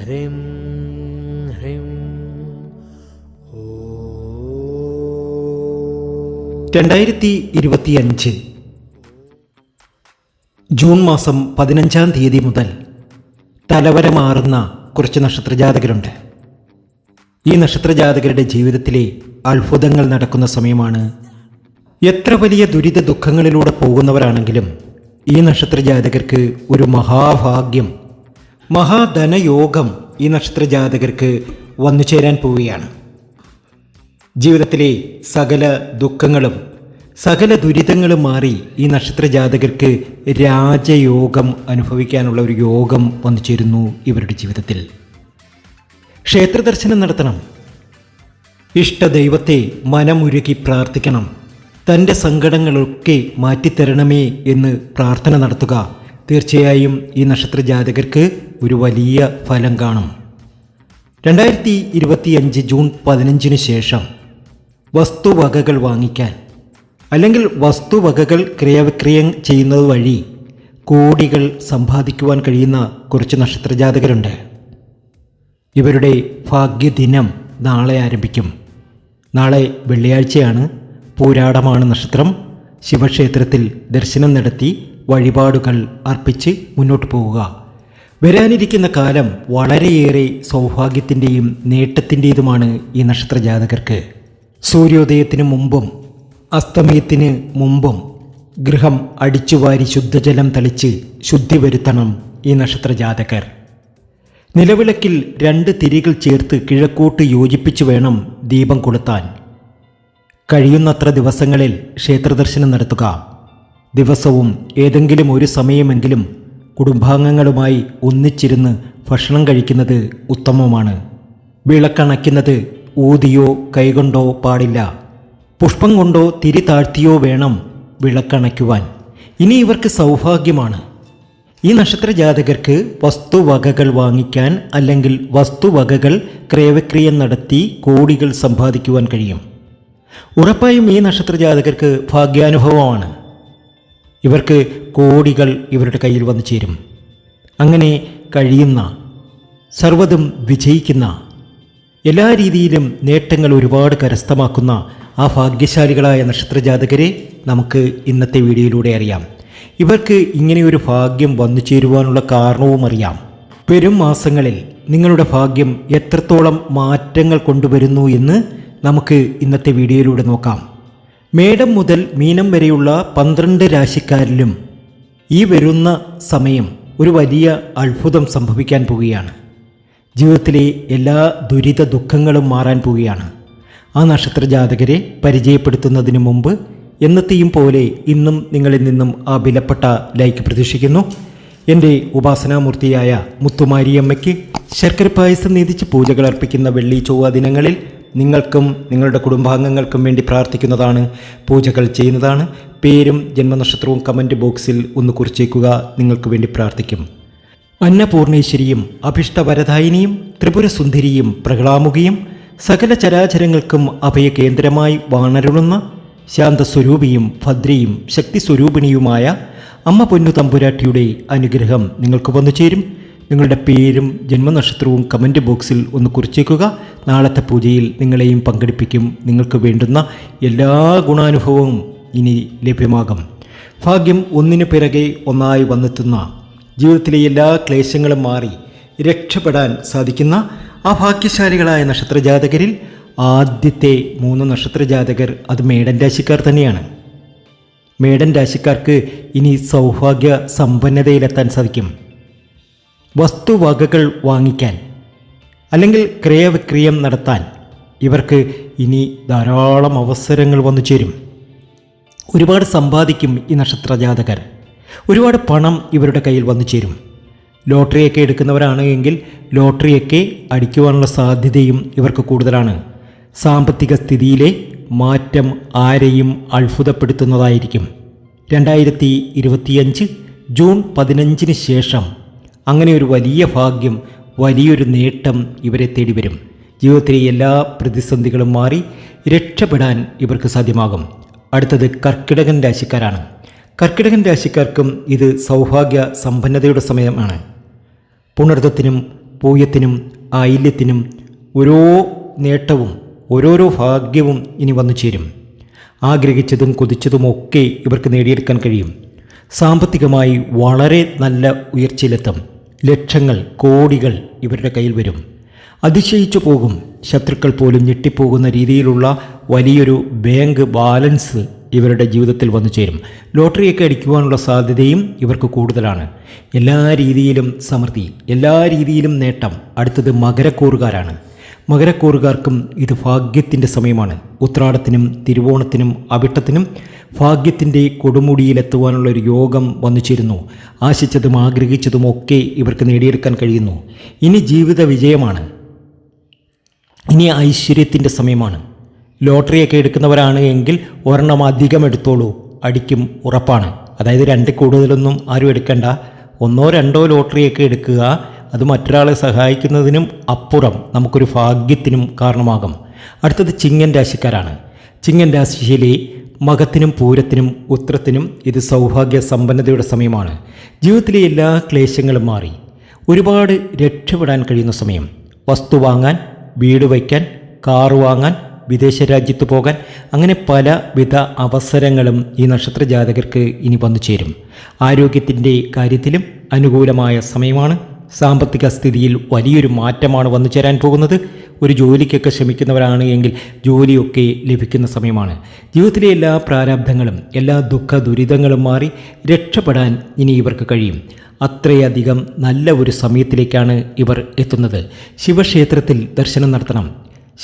ഹ്രീം ഹ്രീം. രണ്ടായിരത്തി ഇരുപത്തിയഞ്ച് ജൂൺ മാസം പതിനഞ്ചാം തീയതി മുതൽ തലവര മാറുന്ന കുറച്ച് നക്ഷത്രജാതകരുണ്ട്. ഈ നക്ഷത്രജാതകരുടെ ജീവിതത്തിലെ അത്ഭുതങ്ങൾ നടക്കുന്ന സമയമാണ് എത്ര വലിയ ദുരിത ദുഃഖങ്ങളിലൂടെ പോകുന്നവരാണെങ്കിലും ഈ നക്ഷത്രജാതകർക്ക് ഒരു മഹാഭാഗ്യം മഹാധനയോഗം ഈ നക്ഷത്രജാതകർക്ക് വന്നു ചേരാൻ പോവുകയാണ്. ജീവിതത്തിലെ സകല ദുഃഖങ്ങളും സകല ദുരിതങ്ങളും മാറി ഈ നക്ഷത്ര ജാതകർക്ക് രാജയോഗം അനുഭവിക്കാനുള്ള ഒരു യോഗം വന്നു ചേരുന്നു ഇവരുടെ ജീവിതത്തിൽ. ക്ഷേത്ര ദർശനം നടത്തണം. ഇഷ്ടദൈവത്തെ മനമുരുകി പ്രാർത്ഥിക്കണം. തന്റെ സങ്കടങ്ങളൊക്കെ മാറ്റിത്തരണമേ എന്ന് പ്രാർത്ഥന നടത്തുക. തീർച്ചയായും ഈ നക്ഷത്ര ജാതകർക്ക് ഒരു വലിയ ഫലം കാണും. രണ്ടായിരത്തി ഇരുപത്തിയഞ്ച് ജൂൺ പതിനഞ്ചിന് ശേഷം വസ്തുവകകൾ വാങ്ങിക്കാൻ അല്ലെങ്കിൽ വസ്തുവകകൾ ക്രയവിക്രയം ചെയ്യുന്നത് വഴി കോടികൾ സമ്പാദിക്കുവാൻ കഴിയുന്ന കുറച്ച് നക്ഷത്രജാതകരുണ്ട്. ഇവരുടെ ഭാഗ്യദിനം നാളെ ആരംഭിക്കും. നാളെ വെള്ളിയാഴ്ചയാണ് പൂരാടമാണ് നക്ഷത്രം. ശിവക്ഷേത്രത്തിൽ ദർശനം നടത്തി വഴിപാടുകൾ അർപ്പിച്ച് മുന്നോട്ട് പോവുക. വരാനിരിക്കുന്ന കാലം വളരെയേറെ സൗഭാഗ്യത്തിന്റെയും നേട്ടത്തിന്റെതുമാണ് ഈ നക്ഷത്ര ജാതകർക്ക് സൂര്യോദയത്തിന് മുമ്പും അസ്തമയത്തിന് മുമ്പും ഗൃഹം അടിച്ചുവാരി ശുദ്ധജലം തളിച്ച് ശുദ്ധി വരുത്തണം ഈ നക്ഷത്ര ജാതകർ നിലവിളക്കിൽ രണ്ട് തിരികൾ ചേർത്ത് കിഴക്കോട്ട് യോജിപ്പിച്ചു വേണം ദീപം കൊളുത്താൻ. കഴിയുന്നത്ര ദിവസങ്ങളിൽ ക്ഷേത്രദർശനം നടത്തുക. ദിവസവും ഏതെങ്കിലും ഒരു സമയമെങ്കിലും കുടുംബാംഗങ്ങളുമായി ഒന്നിച്ചിരുന്ന് ഭക്ഷണം കഴിക്കുന്നത് ഉത്തമമാണ് വിളക്കണയ്ക്കുന്നത് ഊതിയോ കൈകൊണ്ടോ പാടില്ല. പുഷ്പം കൊണ്ടോ തിരി താഴ്ത്തിയോ വേണം വിളക്കണയ്ക്കുവാൻ. ഇനി ഇവർക്ക് സൗഭാഗ്യമാണ്. ഈ നക്ഷത്ര ജാതകർക്ക് വസ്തുവകകൾ വാങ്ങിക്കാൻ അല്ലെങ്കിൽ വസ്തുവകകൾ ക്രയവിക്രയം നടത്തി കോടികൾ സമ്പാദിക്കുവാൻ കഴിയും. ഉറപ്പായും ഈ നക്ഷത്ര ജാതകർക്ക് ഭാഗ്യാനുഭവമാണ്. ഇവർക്ക് കോടികൾ ഇവരുടെ കയ്യിൽ വന്നു ചേരും. അങ്ങനെ കഴിയുന്ന സർവതും വിജയിക്കുന്ന എല്ലാ രീതിയിലും നേട്ടങ്ങൾ ഒരുപാട് കരസ്ഥമാക്കുന്ന ആ ഭാഗ്യശാലികളായ നക്ഷത്രജാതകരെ നമുക്ക് ഇന്നത്തെ വീഡിയോയിലൂടെ അറിയാം. ഇവർക്ക് ഇങ്ങനെയൊരു ഭാഗ്യം വന്നു ചേരുവാനുള്ള കാരണവും അറിയാം. വരും മാസങ്ങളിൽ നിങ്ങളുടെ ഭാഗ്യം എത്രത്തോളം മാറ്റങ്ങൾ കൊണ്ടുവരുന്നു എന്ന് നമുക്ക് ഇന്നത്തെ വീഡിയോയിലൂടെ നോക്കാം. മേടം മുതൽ മീനം വരെയുള്ള പന്ത്രണ്ട് രാശിക്കാരിലും ഈ വരുന്ന സമയം ഒരു വലിയ അത്ഭുതം സംഭവിക്കാൻ പോവുകയാണ്. ജീവിതത്തിലെ എല്ലാ ദുരിത ദുഃഖങ്ങളും മാറാൻ പോവുകയാണ്. ആ നക്ഷത്ര ജാതകരെ പരിചയപ്പെടുത്തുന്നതിന് മുമ്പ് എന്നത്തെയും പോലെ ഇന്നും നിങ്ങളിൽ നിന്നും ആ വിലപ്പെട്ട ലൈക്ക് പ്രതീക്ഷിക്കുന്നു. എന്റെ ഉപാസനാമൂർത്തിയായ മുത്തുമാരിയമ്മയ്ക്ക് ശർക്കര പായസം നീതിച്ച് പൂജകൾ അർപ്പിക്കുന്ന വെള്ളി ചൊവ്വ ദിനങ്ങളിൽ നിങ്ങൾക്കും നിങ്ങളുടെ കുടുംബാംഗങ്ങൾക്കും വേണ്ടി പ്രാർത്ഥിക്കുന്നതാണ് പൂജകൾ ചെയ്യുന്നതാണ് പേരും ജന്മനക്ഷത്രവും കമന്റ് ബോക്സിൽ ഒന്ന് കുറിച്ചേക്കുക. നിങ്ങൾക്ക് വേണ്ടി പ്രാർത്ഥിക്കും. അന്നപൂർണേശ്വരിയും അഭിഷ്ടവരദായിനിയും ത്രിപുരസുന്ദരിയും പ്രഹ്ലാമുകിയും സകല ചരാചരങ്ങൾക്കും അഭയകേന്ദ്രമായി വാണരുളുന്ന ശാന്തസ്വരൂപിയും ഭദ്രയും ശക്തിസ്വരൂപിണിയുമായ അമ്മ പൊന്നു തമ്പുരാട്ടിയുടെ അനുഗ്രഹം നിങ്ങൾക്ക് വന്നു ചേരും. നിങ്ങളുടെ പേരും ജന്മനക്ഷത്രവും കമന്റ് ബോക്സിൽ ഒന്ന് കുറിച്ചേക്കുക. നാളത്തെ പൂജയിൽ നിങ്ങളെയും പങ്കെടുപ്പിക്കും. നിങ്ങൾക്ക് വേണ്ടുന്ന എല്ലാ ഗുണാനുഭവവും ഇനി ലഭ്യമാകും. ഭാഗ്യം ഒന്നിനു പിറകെ ഒന്നായി വന്നെത്തുന്ന ജീവിതത്തിലെ എല്ലാ ക്ലേശങ്ങളും മാറി രക്ഷപ്പെടാൻ സാധിക്കുന്ന ആ ഭാഗ്യശാലികളായ നക്ഷത്രജാതകരിൽ ആദ്യത്തെ മൂന്ന് നക്ഷത്രജാതകർ അത് മേടൻ രാശിക്കാർ തന്നെയാണ്. മേടൻ രാശിക്കാർക്ക് ഇനി സൗഭാഗ്യ സമ്പന്നതയിലെത്താൻ സാധിക്കും. വസ്തുവകകൾ വാങ്ങിക്കാൻ അല്ലെങ്കിൽ ക്രയവിക്രയം നടത്താൻ ഇവർക്ക് ഇനി ധാരാളം അവസരങ്ങൾ വന്നു ചേരും ഒരുപാട് സമ്പാദിക്കും ഈ നക്ഷത്രജാതകർ. ഒരുപാട് പണം ഇവരുടെ കയ്യിൽ വന്നു ചേരും. ലോട്ടറിയൊക്കെ എടുക്കുന്നവരാണ് എങ്കിൽ ലോട്ടറിയൊക്കെ അടിക്കുവാനുള്ള സാധ്യതയും ഇവർക്ക് കൂടുതലാണ്. സാമ്പത്തിക സ്ഥിതിയിലെ മാറ്റം ആരെയും അത്ഭുതപ്പെടുത്തുന്നതായിരിക്കും. രണ്ടായിരത്തി ഇരുപത്തിയഞ്ച് ജൂൺ പതിനഞ്ചിന് ശേഷം അങ്ങനെ ഒരു വലിയ ഭാഗ്യം വലിയൊരു നേട്ടം ഇവരെ തേടി വരും ജീവിതത്തിലെ എല്ലാ പ്രതിസന്ധികളും മാറി രക്ഷപ്പെടാൻ ഇവർക്ക് സാധ്യമാകും. അടുത്തത് കർക്കിടകൻ രാശിക്കാരാണ്. കർക്കിടകൻ രാശിക്കാർക്കും ഇത് സൗഭാഗ്യ സമ്പന്നതയുടെ സമയമാണ്. പുണർദത്തിനും പൂയത്തിനും ആയില്യത്തിനും ഓരോ നേട്ടവും ഓരോരോ ഭാഗ്യവും ഇനി വന്നു ചേരും. ആഗ്രഹിച്ചതും കൊതിച്ചതുമൊക്കെ ഇവർക്ക് നേടിയെടുക്കാൻ കഴിയും. സാമ്പത്തികമായി വളരെ നല്ല ഉയർച്ചയിലെത്തും. ലക്ഷങ്ങൾ കോടികൾ ഇവരുടെ കയ്യിൽ വരും. അതിശയിച്ചു പോകും. ശത്രുക്കൾ പോലും ഞെട്ടിപ്പോകുന്ന രീതിയിലുള്ള വലിയൊരു ബാങ്ക് ബാലൻസ് ഇവരുടെ ജീവിതത്തിൽ വന്നു ചേരും. ലോട്ടറിയൊക്കെ അടിക്കുവാനുള്ള സാധ്യതയും ഇവർക്ക് കൂടുതലാണ്. എല്ലാ രീതിയിലും സമൃദ്ധി എല്ലാ രീതിയിലും നേട്ടം അടുത്തത് മകരക്കൂറുകാരാണ്. മകരക്കൂറുകാർക്കും ഇത് ഭാഗ്യത്തിന്റെ സമയമാണ്. ഉത്രാടത്തിനും തിരുവോണത്തിനും അവിട്ടത്തിനും ഭാഗ്യത്തിന്റെ കൊടുമുടിയിലെത്തുവാനുള്ള ഒരു യോഗം വന്നു ചേരുന്നു. ആശിച്ചതും ആഗ്രഹിച്ചതും ഒക്കെ ഇവർക്ക് നേടിയെടുക്കാൻ കഴിയുന്നു. ഇനി ജീവിത വിജയമാണ്. ഇനി ഐശ്വര്യത്തിന്റെ സമയമാണ്. ലോട്ടറിയൊക്കെ എടുക്കുന്നവരാണ് എങ്കിൽ ഒരെണ്ണം അധികം എടുത്തോളൂ. അടിക്കും ഉറപ്പാണ്. അതായത് രണ്ട് കൂടുതലൊന്നും ആരും എടുക്കണ്ട. ഒന്നോ രണ്ടോ ലോട്ടറിയൊക്കെ എടുക്കുക. അത് മറ്റൊരാളെ സഹായിക്കുന്നതിനും അപ്പുറം നമുക്കൊരു ഭാഗ്യത്തിനും കാരണമാകും. അടുത്തത് ചിങ്ങൻ രാശിക്കാരാണ്. ചിങ്ങൻ രാശിയിലെ മകത്തിനും പൂരത്തിനും ഉത്രത്തിനും ഇത് സൗഭാഗ്യ സമ്പന്നതയുടെ സമയമാണ്. ജീവിതത്തിലെ എല്ലാ ക്ലേശങ്ങളും മാറി. ഒരുപാട് രക്ഷപ്പെടാൻ കഴിയുന്ന സമയം. വസ്തു വാങ്ങാൻ വീട് വയ്ക്കാൻ കാറ് വാങ്ങാൻ വിദേശ രാജ്യത്ത് പോകാൻ അങ്ങനെ പലവിധ അവസരങ്ങളും ഈ നക്ഷത്ര ജാതകർക്ക് ഇനി വന്നു ചേരും. ആരോഗ്യത്തിന്റെ കാര്യത്തിലും അനുകൂലമായ സമയമാണ്. സാമ്പത്തിക സ്ഥിതിയിൽ വലിയൊരു മാറ്റമാണ് വന്നു ചേരാൻ പോകുന്നത്. ഒരു ജോലിക്കൊക്കെ ശ്രമിക്കുന്നവരാണ് എങ്കിൽ ജോലിയൊക്കെ ലഭിക്കുന്ന സമയമാണ്. ജീവിതത്തിലെ എല്ലാ പ്രാരാബ്ധങ്ങളും എല്ലാ ദുഃഖ ദുരിതങ്ങളും മാറി രക്ഷപ്പെടാൻ ഇനി ഇവർക്ക് കഴിയും. അത്രയധികം നല്ല ഒരു സമയത്തിലേക്കാണ് ഇവർ എത്തുന്നത്. ശിവക്ഷേത്രത്തിൽ ദർശനം നടത്തണം.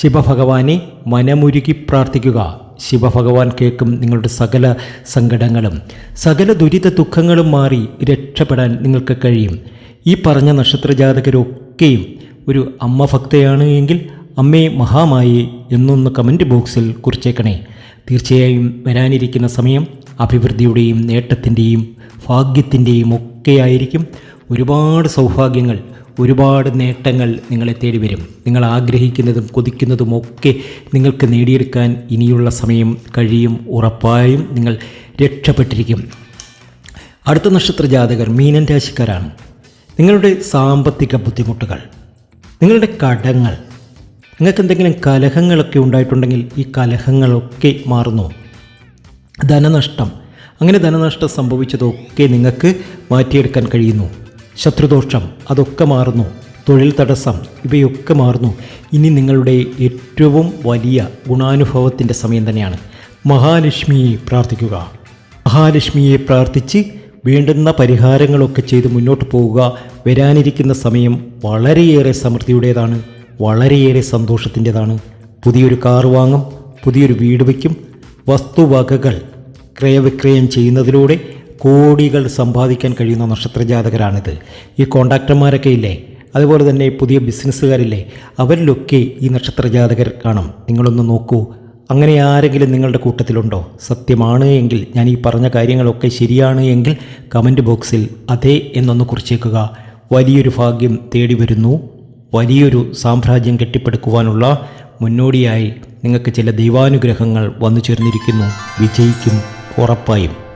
ശിവഭഗവാനെ മനമുരുകി പ്രാർത്ഥിക്കുക. ശിവഭഗവാൻ കേൾക്കും നിങ്ങളുടെ സകല സങ്കടങ്ങളും. സകല ദുരിത ദുഃഖങ്ങളും മാറി രക്ഷപ്പെടാൻ നിങ്ങൾക്ക് കഴിയും. ഈ പറഞ്ഞ നക്ഷത്രജാതകരൊക്കെയും ഒരു അമ്മ ഭക്തയാണ് എങ്കിൽ അമ്മേ മഹാമായി എന്നൊന്ന് കമന്റ് ബോക്സിൽ കുറിച്ചേക്കണേ. തീർച്ചയായും വരാനിരിക്കുന്ന സമയം അഭിവൃദ്ധിയുടെയും നേട്ടത്തിന്റെയും ഭാഗ്യത്തിന്റെയും ഒക്കെയായിരിക്കും ഒരുപാട് സൗഭാഗ്യങ്ങൾ ഒരുപാട് നേട്ടങ്ങൾ നിങ്ങളെ തേടി വരും നിങ്ങൾ ആഗ്രഹിക്കുന്നതും കൊതിക്കുന്നതും ഒക്കെ നിങ്ങൾക്ക് നേടിയെടുക്കാൻ ഇനിയുള്ള സമയം കഴിയും. ഉറപ്പായും നിങ്ങൾ രക്ഷപ്പെട്ടിരിക്കും. അടുത്ത നക്ഷത്ര ജാതകർ മീനൻ രാശിക്കാരാണ്. നിങ്ങളുടെ സാമ്പത്തിക ബുദ്ധിമുട്ടുകൾ നിങ്ങളുടെ കടങ്ങൾ നിങ്ങൾക്ക് എന്തെങ്കിലും കലഹങ്ങളൊക്കെ ഉണ്ടായിട്ടുണ്ടെങ്കിൽ ഈ കലഹങ്ങളൊക്കെ മാറുന്നു. ധനനഷ്ടം അങ്ങനെ ധനനഷ്ടം സംഭവിച്ചതൊക്കെ നിങ്ങൾക്ക് മാറ്റിയെടുക്കാൻ കഴിയുന്നു. ശത്രുദോഷം അതൊക്കെ മാറുന്നു. തൊഴിൽ തടസ്സം ഇവയൊക്കെ മാറുന്നു. ഇനി നിങ്ങളുടെ ഏറ്റവും വലിയ ഗുണാനുഭവത്തിന്റെ സമയം തന്നെയാണ്. മഹാലക്ഷ്മിയെ പ്രാർത്ഥിക്കുക. മഹാലക്ഷ്മിയെ പ്രാർത്ഥിച്ച് വേണ്ടുന്ന പരിഹാരങ്ങളൊക്കെ ചെയ്ത് മുന്നോട്ട് പോവുക. വരാനിരിക്കുന്ന സമയം വളരെയേറെ സമൃദ്ധിയുടേതാണ്. വളരെയേറെ സന്തോഷത്തിന്റെതാണ്. പുതിയൊരു കാർ വാങ്ങും പുതിയൊരു വീട് വയ്ക്കും. വസ്തുവകകൾ ക്രയവിക്രയം ചെയ്യുന്നതിലൂടെ കോടികൾ സമ്പാദിക്കാൻ കഴിയുന്ന നക്ഷത്രജാതകരാണിത്. ഈ കോണ്ടാക്ടർമാരൊക്കെ ഇല്ലേ? അതുപോലെ തന്നെ പുതിയ ബിസിനസ്സുകാരില്ലേ? അവരിലൊക്കെ ഈ നക്ഷത്രജാതകർ കാണും. നിങ്ങളൊന്ന് നോക്കൂ. അങ്ങനെ ആരെങ്കിലും നിങ്ങളുടെ കൂട്ടത്തിലുണ്ടോ? സത്യമാണ് എങ്കിൽ ഞാൻ ഈ പറഞ്ഞ കാര്യങ്ങളൊക്കെ ശരിയാണ് എങ്കിൽ കമന്റ് ബോക്സിൽ അതെ എന്നൊന്ന് കുറിച്ചേക്കുക. വലിയൊരു ഭാഗ്യം തേടി വരുന്നു. വലിയൊരു സാമ്രാജ്യം കെട്ടിപ്പടുക്കുവാനുള്ള മുന്നോടിയായി നിങ്ങൾക്ക് ചില ദൈവാനുഗ്രഹങ്ങൾ വന്നു ചേർന്നിരിക്കുന്നു വിജയിക്കും. ഉറപ്പായും